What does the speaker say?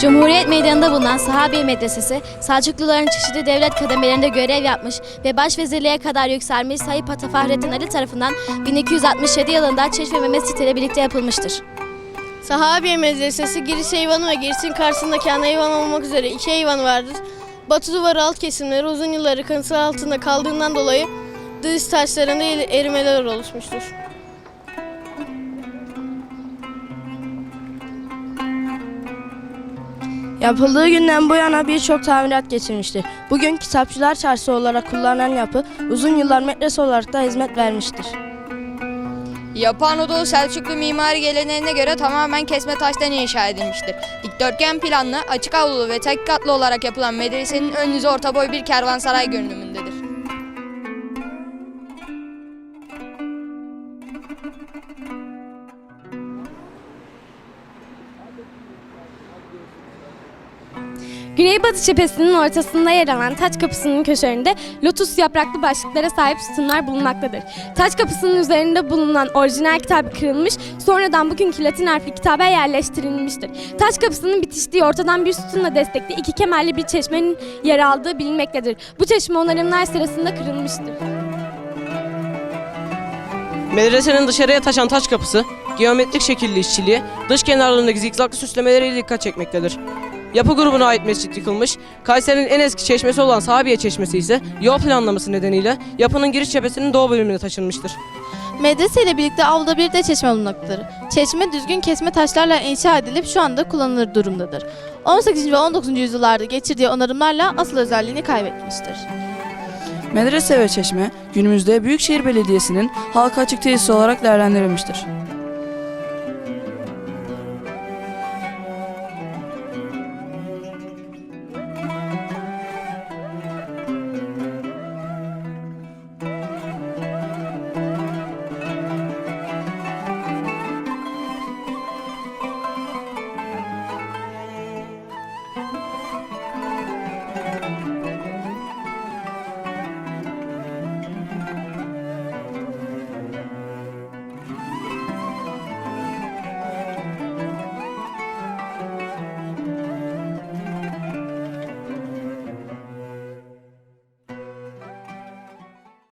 Cumhuriyet Meydanı'nda bulunan Sahabiye Medresesi, Selçukluların çeşitli devlet kademelerinde görev yapmış ve başvezirliğe kadar yükselmiş Sayın Pata Fahrettin Ali tarafından 1267 yılında Çeşme Mehmet Site ile birlikte yapılmıştır. Sahabiye Medresesi giriş eyvanı ve girişin karşısındaki ana eyvan olmak üzere iki eyvanı vardır. Batı duvarı alt kesimleri uzun yılları kanıtı altında kaldığından dolayı dış taşlarında erimeler oluşmuştur. Yapıldığı günden bu yana birçok tamirat geçirmiştir. Bugün Kitapçılar Çarşısı olarak kullanılan yapı uzun yıllar medrese olarak da hizmet vermiştir. Yapı Anadolu Selçuklu mimari geleneğine göre tamamen kesme taştan inşa edilmiştir. Dikdörtgen planlı, açık avlulu ve tek katlı olarak yapılan medresenin ön yüzü orta boy bir kervansaray görünümündedir. Güneybatı cephesinin ortasında yer alan taç kapısının köşelerinde lotus yapraklı başlıklara sahip sütunlar bulunmaktadır. Taç kapısının üzerinde bulunan orijinal kitabı kırılmış, sonradan bugünkü Latin harfli kitaba yerleştirilmiştir. Taç kapısının bitiştiği ortadan bir sütunla destekli iki kemerli bir çeşmenin yer aldığı bilinmektedir. Bu çeşme onarımlar sırasında kırılmıştır. Medresenin dışarıya taşan taş kapısı, geometrik şekilli işçiliği, dış kenarlarındaki zikzaklı süslemeleriyle dikkat çekmektedir. Yapı grubuna ait mescit yıkılmış, Kayseri'nin en eski çeşmesi olan Sahabiye Çeşmesi ise yol planlaması nedeniyle yapının giriş cephesinin doğu bölümüne taşınmıştır. Medrese ile birlikte avluda bir de çeşme bulunmaktadır. Çeşme düzgün kesme taşlarla inşa edilip şu anda kullanılır durumdadır. 18. ve 19. yüzyıllarda geçirdiği onarımlarla asıl özelliğini kaybetmiştir. Medrese ve çeşme günümüzde Büyükşehir Belediyesi'nin halka açık tesisi olarak değerlendirilmiştir.